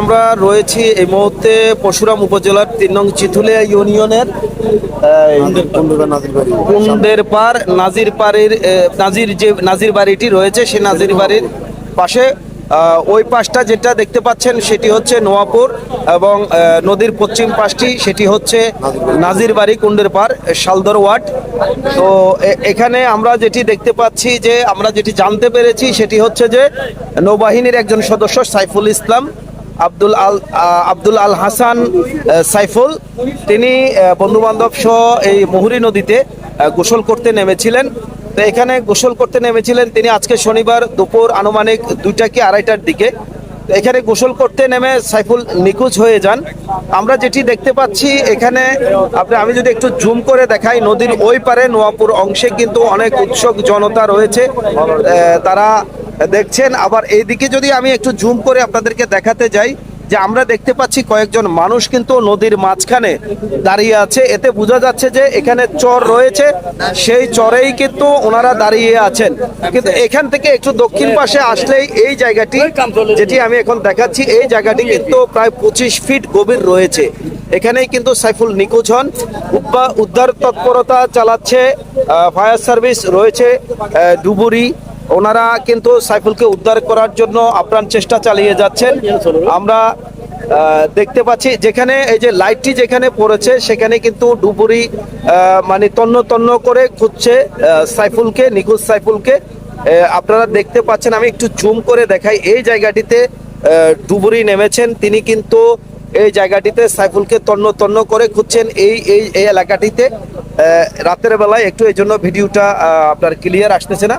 আমরা রয়েছি এই মুহূর্তে পরশুরাম উপজেলার তিন নং চিথুলিয়া ইউনিয়নের কুন্ডের পার, নাজির পাড়ের নাজির যে, নাজির বাড়িটি রয়েছে, সেই নাজির বাড়ির পাশে ওই পাশটা যেটা দেখতে পাচ্ছেন সেটি হচ্ছে নোয়াপুর এবং নদীর পশ্চিম পাশটি সেটি হচ্ছে নাজির বাড়ি কুন্ডের পার শালদর ওয়ার্ড। তো এখানে আমরা যেটি দেখতে পাচ্ছি যে, আমরা যেটি জানতে পেরেছি সেটি হচ্ছে যে, নৌবাহিনীর একজন সদস্য সাইফুল ইসলাম আব্দুল আল আব্দুল আল হাসান সাইফুল। তিনি বন্ধু বান্ধব সহ এই মুহুরী নদীতে গোসল করতে নেমেছিলেন। তো এখানে গোসল করতে নেমেছিলেন তিনি আজকে শনিবার দুপুর আনুমানিক দুইটা কি আড়াইটার দিকে। এখানে গোসল করতে নেমে সাইফুল নিখোঁজ হয়ে যান। আমরা যেটি দেখতে পাচ্ছি এখানে, আপনি, আমি যদি একটু জুম করে দেখাই, নদীর ওই পারে নোয়াপুর অংশে কিন্তু অনেক উৎসুক জনতা রয়েছে। তারা দেখছেন, আবার এইদিকে যদি আমি একটু জুম করে আপনাদেরকে দেখাতে যাই, যে আমরা দেখতে পাচ্ছি কয়েকজন মানুষ কিন্তু নদীর মাঝখানে দাঁড়িয়ে আছে। এতে বোঝা যাচ্ছে যে এখানে চর রয়েছে, সেই চরেই কিন্তু ওনারা দাঁড়িয়ে আছেন। কিন্তু এখান থেকে একটু দক্ষিণ পাশে আসলেই এই জায়গাটি, যেটি আমি এখন দেখাচ্ছি, এই জায়গাটি কিন্তু প্রায় পঁচিশ ফিট গভীর রয়েছে। এখানেই কিন্তু সাইফুল নিখোঁজ হন। উদ্ধার তৎপরতা চালাচ্ছে ফায়ার সার্ভিস রয়েছে ডুবুরি ওনারা কিন্তু সাইফুলকে উদ্ধার করার জন্য আপ্রাণ চেষ্টা চালিয়ে যাচ্ছেন। আমরা দেখতে পাচ্ছি যেখানে এই যে লাইটটি যেখানে পড়েছে, সেখানে কিন্তু ডুবুরি মানে তন্ন তন্ন করে খুঁজছে সাইফুলকে, নিখোঁজ সাইফুলকে। আপনারা দেখতে পাচ্ছেন, আমি একটু জুম করে দেখাই, এই জায়গাটিতে ডুবুরি নেমেছেন। তিনি কিন্তু এই জায়গাটিতে সাইফুলকে তন্ন তন্ন করে খুঁজছেন এই এই এই এলাকাটিতে। রাতের বেলায় একটু এই জন্য ভিডিওটা আপনার ক্লিয়ার আসতেছে না।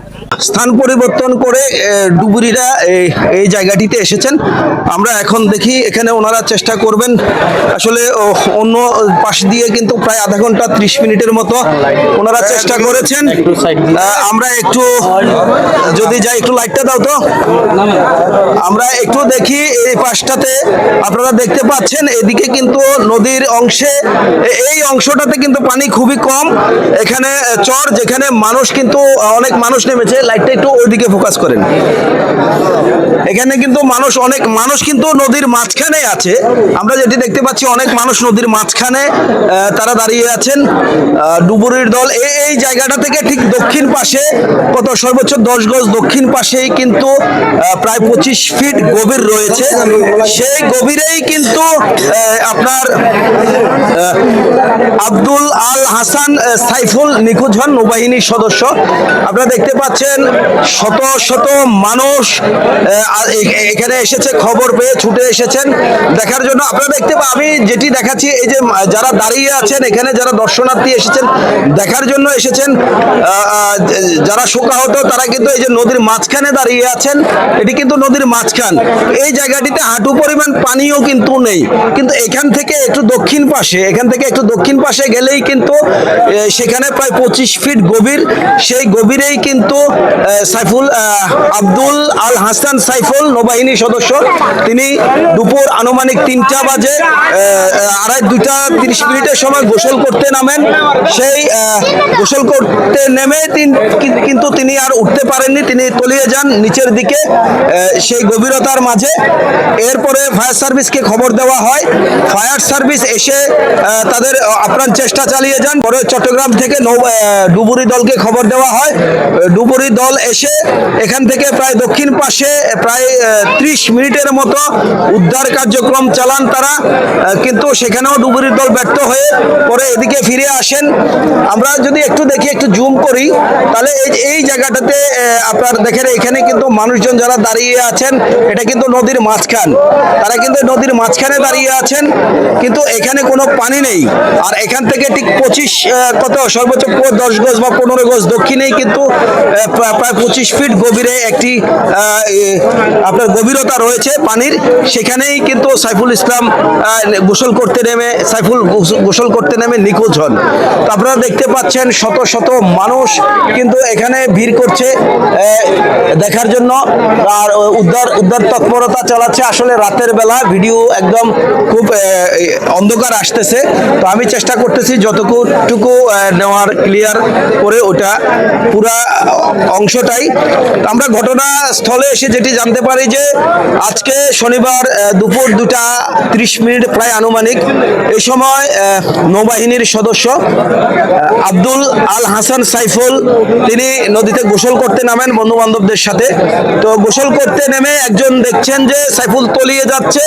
স্থান পরিবর্তন করে ডুবুরিরা এই জায়গাটিতে এসেছেন। আমরা এখন দেখি, এখানে ওনারা চেষ্টা করবেন আসলে অন্য পাশ দিয়ে কিন্তু প্রায় আধা ঘণ্টা ত্রিশ মিনিটের মতো ওনারা চেষ্টা করেছেন। আমরা একটু, যদি যাই, একটু লাইটটা দাও তো। আমরা একটু দেখি এই পাশটাতে, আপনারা দেখতে পাচ্ছেন, এদিকে কিন্তু নদীর অংশে এই অংশটাতে কিন্তু পানি খুবই কম। এখানে চর যেখানে মানুষ কিন্তু অনেক মানুষ নেমেছে। লাইটটা একটু ওইদিকে ফোকাস করেন। এখানে কিন্তু মানুষ অনেক, মানুষ কিন্তু নদীর মাঝখানে আছে। আমরা যেটি দেখতে পাচ্ছি, অনেক মানুষ নদীর মাঝখানে তারা দাঁড়িয়ে আছেন। ডুবুরির দল এই জায়গাটা থেকে ঠিক দক্ষিণ পাশে, কত সর্বোচ্চ দশ গজ দক্ষিণ পাশেই কিন্তু প্রায় পঁচিশ ফিট গভীর রয়েছে। সেই গভীরেই কিন্তু আপনার আব্দুল আল হাসান সাইফুল নিখোঁজ হন নৌবাহিনীর সদস্য। আপনারা দেখতে পাচ্ছেন শত শত মানুষ এখানে এসেছে, খবর পেয়ে ছুটে এসেছেন। দেখার জন্য আপনারা দেখতে পা- আমি যেটি দেখাচ্ছি, এই যে যারা দাঁড়িয়ে আছেন, এখানে যারা দর্শনার্থী এসেছেন, দেখার জন্য এসেছেন যারা শোকাহত, তারা কিন্তু এই যে নদীর মাঝখানে দাঁড়িয়ে আছেন, এটি কিন্তু নদীর মাঝখান। এই জায়গাটিতে হাঁটু পরিমাণ পানিও কিন্তু নেই। কিন্তু এখান থেকে একটু দক্ষিণ পাশে, এখান থেকে একটু দক্ষিণ পাশে গেলেই কিন্তু সেখানে প্রায় পঁচিশ ফিট গভীর, সেই গভীরেই কিন্তু সাইফুল আব্দুল আল হাসান সাইফুল নৌবাহিনী সদস্য। তিনি দুপুর আনুমানিক তিনটা বাজে আড়াই, দুইটা তিরিশ মিনিটের সময় গোসল করতে নামেন। সেই গোসল করতে নেমে কিন্তু তিনি আর উঠতে পারেননি। তিনি তলিয়ে যান নিচের দিকে সেই গভীরতার মাঝে। এরপরে ফায়ার সার্ভিসকে খবর দেওয়া হয়। ফায়ার সার্ভিস এসে তাদের আপ্রাণ চেষ্টা চালিয়ে যান। পরে চট্টগ্রাম থেকে নৌ ডুবুরি দলকে খবর দেওয়া হয়। ডুবুরি দল এসে এখান থেকে প্রায় দক্ষিণ পাশে, প্রায় ত্রিশ মিনিটের মতো উদ্ধার কার্যক্রম চালান তারা। কিন্তু সেখানেও ডুবুরির দল ব্যর্থ হয়ে পরে এদিকে ফিরে আসেন। আমরা যদি একটু দেখি, একটু জুম করি, তাহলে এই জায়গাটাতে আপনার দেখেন, এখানে কিন্তু মানুষজন যারা দাঁড়িয়ে আছেন, এটা কিন্তু নদীর মাঝখান। তারা কিন্তু নদীর মাঝখানে দাঁড়িয়ে আছেন, কিন্তু এখানে কোনো পানি নেই। আর এখান থেকে ঠিক পঁচিশ কত? সর্বোচ্চ দশ গজ বা পনেরো গজ দক্ষিণেই কিন্তু প্রায় পঁচিশ ফিট গভীরে একটি আপনার গভীরতা রয়েছে পানির। সেখানেই কিন্তু সাইফুল ইসলাম গোসল করতে নেমে, সাইফুল গোস- গোসল করতে নেমে নিখোঁজ হন। তো আপনারা দেখতে পাচ্ছেন শত শত মানুষ কিন্তু এখানে ভিড় করছে দেখার জন্য। আর উদ্ধার উদ্ধার তৎপরতা চালাচ্ছে। আসলে রাতের বেলা ভিডিও একদম খুব অন্ধকার আসতেছে। তো আমি চেষ্টা করতেছি যতটুকু নেওয়ার, ক্লিয়ার করে ওটা পুরা অংশটাই। আমরা ঘটনাস্থলে এসে যেটি জানতে পারি যে আজকে শনিবার দুপুর দুটা ত্রিশ মিনিট প্রায় আনুমানিক এই সময় নৌবাহিনীর সদস্য আব্দুল আল হাসান সাইফুল, তিনি নদীতে গোসল করতে নামেন বন্ধু বান্ধবদের সাথে। তো গোসল করতে নেমে একজন দেখছেন যে সাইফুল তলিয়ে যাচ্ছে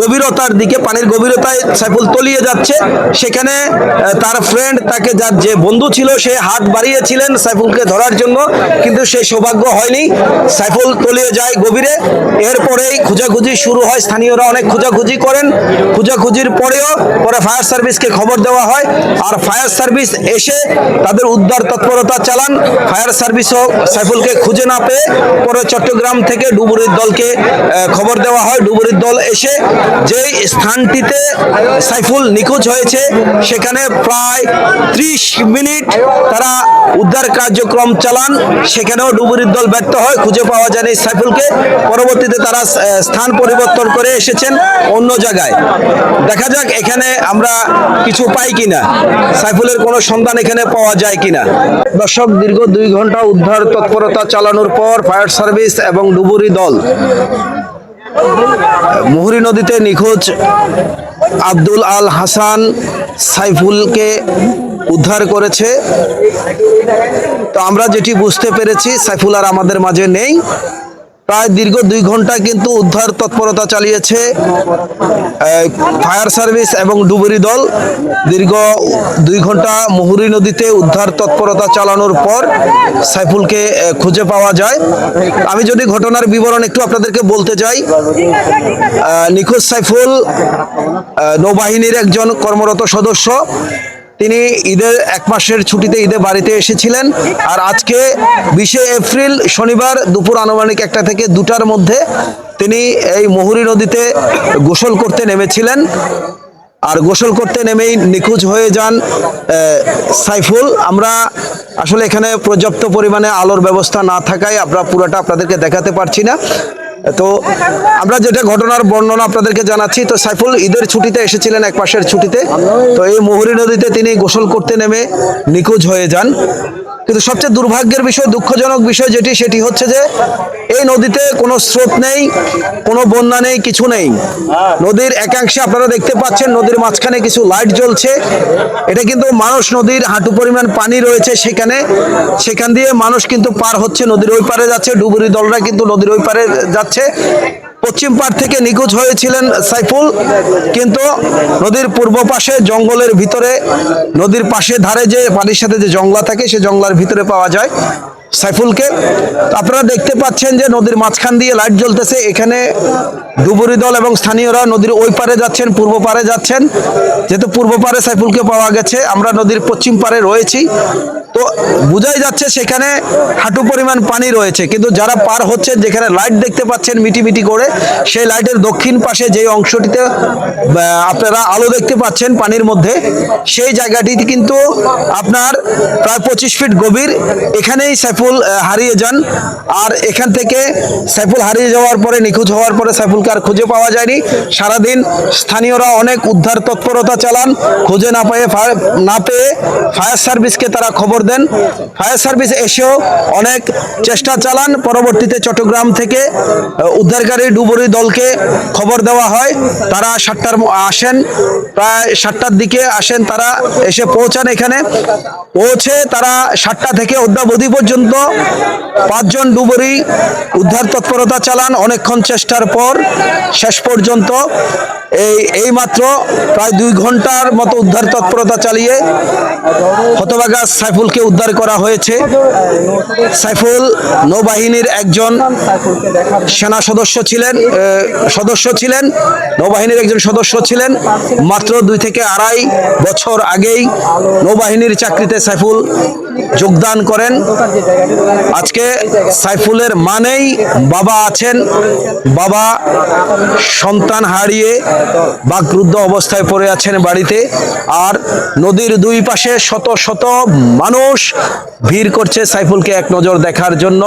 গভীরতার দিকে, পানির গভীরতায় সাইফুল তলিয়ে যাচ্ছে। সেখানে তার ফ্রেন্ড তাকে যার যে বন্ধু ছিল, সে হাত বাড়িয়েছিলেন সাইফুলকে ধরার জন্য। কিন্তু সেই সৌভাগ্য হয়নি। সাইফুল তলিয়ে যায় গভীরে। এরপরেই খোঁজাখুঁজি শুরু হয়। স্থানীয়রা অনেক খোঁজাখুঁজি করেন। খোঁজাখুঁজির পরেও পরে ফায়ার সার্ভিসকে খবর দেওয়া হয়। আর ফায়ার সার্ভিস এসে তাদের উদ্ধার তৎপরতা চালান। ফায়ার সার্ভিসও সাইফুলকে খুঁজে না পেয়ে পরে চট্টগ্রাম থেকে ডুবুরির দলকে খবর দেওয়া হয়। ডুবুরির দল এসে যেই স্থানটিতে সাইফুল নিখোঁজ হয়েছে, সেখানে প্রায় ত্রিশ মিনিট তারা উদ্ধার কার্যক্রম চালান। সেখানেও ডুবুরির দল ব্যর্থ হয়, খুঁজে পাওয়া যায়নি সাইফুলকে। পরবর্তীতে তারা স্থান পরিবর্তন করে এসেছেন অন্য জায়গায়। দেখা যাক এখানে আমরা কিছু পাই কিনা, সাইফুলের কোনো সন্ধান এখানে পাওয়া যায় কিনা। দর্শক, দীর্ঘ দুই ঘণ্টা উদ্ধার তৎপরতা চালানোর পর ফায়ার সার্ভিস এবং ডুবুরি দল মুহুরী নদীতে নিখোঁজ আব্দুল আল হাসান সাইফুলকে উদ্ধার করেছে। তো আমরা যেটি বুঝতে পেরেছি, সাইফুল আর আমাদের মাঝে নেই। প্রায় দীর্ঘ দুই ঘণ্টা কিন্তু উদ্ধার তৎপরতা চালিয়েছে ফায়ার সার্ভিস এবং ডুবুরি দল। দীর্ঘ দুই ঘণ্টা মুহুরী নদীতে উদ্ধার তৎপরতা চালানোর পর সাইফুলকে খুঁজে পাওয়া যায়। আমি যদি ঘটনার বিবরণ একটু আপনাদেরকে বলতে চাই নিখোঁজ সাইফুল নৌবাহিনীর একজন কর্মরত সদস্য। তিনি ঈদের এক মাসের ছুটিতে ঈদে বাড়িতে এসেছিলেন। আর আজকে বিশে এপ্রিল শনিবার দুপুর আনুমানিক একটা থেকে দুটার মধ্যে তিনি এই মহুরী নদীতে গোসল করতে নেমেছিলেন। আর গোসল করতে নেমেই নিখোঁজ হয়ে যান সাইফুল। আমরা আসলে এখানে পর্যাপ্ত পরিমাণে আলোর ব্যবস্থা না থাকায় আমরা পুরোটা আপনাদেরকে দেখাতে পারছি না। তো আমরা যেটা ঘটনার বর্ণনা আপনাদেরকে জানাচ্ছি, তো সাইফুল ঈদের ছুটিতে এসেছিলেন এক পাশের ছুটিতে। তো এই মুহুরী নদীতে তিনি গোসল করতে নেমে নিখোঁজ হয়ে যান। কিন্তু সবচেয়ে দুর্ভাগ্যের বিষয়, দুঃখজনক বিষয় যেটি, সেটি হচ্ছে যে এই নদীতে কোনো স্রোত নেই, কোনো বন্যা নেই, কিছু নেই। নদীর একাংশে আপনারা দেখতে পাচ্ছেন, নদীর মাঝখানে কিছু লাইট জ্বলছে। এটা কিন্তু মানুষ নদীর হাঁটু পরিমাণ পানি রয়েছে সেখানে। সেখান দিয়ে মানুষ কিন্তু পার হচ্ছে, নদীর ওই পারে যাচ্ছে, ডুবুরি দলরা কিন্তু নদীর ওই পারে যাচ্ছে। পশ্চিম পাড় থেকে নিখোঁজ হয়েছিলেন সাইফুল, কিন্তু নদীর পূর্ব পাশে জঙ্গলের ভিতরে, নদীর পাশে ধারে যে পানির সাথে যে জংলা থাকে, সে জংলার ভিতরে পাওয়া যায়। সাইফুলকে। আপনারা দেখতে পাচ্ছেন যে নদীর মাঝখান দিয়ে লাইট জ্বলতেছে। এখানে ডুবুরি দল এবং স্থানীয়রা নদীর ওই পারে যাচ্ছেন, পূর্ব পারে যাচ্ছেন। যেহেতু পূর্ব পারে সাইফুলকে পাওয়া গেছে, আমরা নদীর পশ্চিম পারে রয়েছি। তো বোঝাই যাচ্ছে সেখানে হাঁটু পরিমাণ পানি রয়েছে। কিন্তু যারা পার হচ্ছে যেখানে লাইট দেখতে পাচ্ছেন মিটি মিটি করে, সেই লাইটের দক্ষিণ পাশে যে অংশটিতে আপনারা আলো দেখতে পাচ্ছেন পানির মধ্যে, সেই জায়গাটি কিন্তু আপনার প্রায় পঁচিশ ফিট গভীর। এখানেই সাইফুল আহ, হারিয়ে যান। আর এখান থেকে সাইফুল হারিয়ে যাওয়ার পরে নিখোঁজ হওয়ার পরে সাইফুলকে আর খুঁজে পাওয়া যায়নি। সারাদিন স্থানীয়রা অনেক উদ্ধার তৎপরতা চালান। খুঁজে না পেয়ে না পেয়ে ফায়ার সার্ভিসকে তারা খবর দেন। ফায়ার সার্ভিস এসেও অনেক চেষ্টা চালান। পরবর্তীতে চট্টগ্রাম থেকে উদ্ধারকারী ডুবুরি দলকে খবর দেওয়া হয়। তারা সাতটার আসেন। প্রায় সাতটার দিকে আসেন তারা এসে পৌঁছান এখানে। পৌঁছে তারা সাতটা থেকে অদ্যাবধি পর্যন্ত পাঁচজন ডুবুরি উদ্ধার তৎপরতা চালান, অনেকক্ষণ চেষ্টার পর শেষ পর্যন্ত এই এই মাত্র প্রায় দুই ঘণ্টার মতো উদ্ধার তৎপরতা চালিয়ে হতবাগা সাইফুলকে উদ্ধার করা হয়েছে। সাইফুল নৌবাহিনীর একজন সেনা সদস্য ছিলেন সদস্য ছিলেন, নৌবাহিনীর একজন সদস্য ছিলেন। মাত্র দুই থেকে আড়াই বছর আগেই নৌবাহিনীর চাকরিতে সাইফুল যোগদান করেন। আজকে সাইফুলের মানেই বাবা আছেন। বাবা সন্তান হারিয়ে বাকরুদ্ধ অবস্থায় পড়ে আছেন বাড়িতে আর নদীর দুই পাশে শত শত মানুষ ভিড় করছে সাইফুলকে এক নজর দেখার জন্য।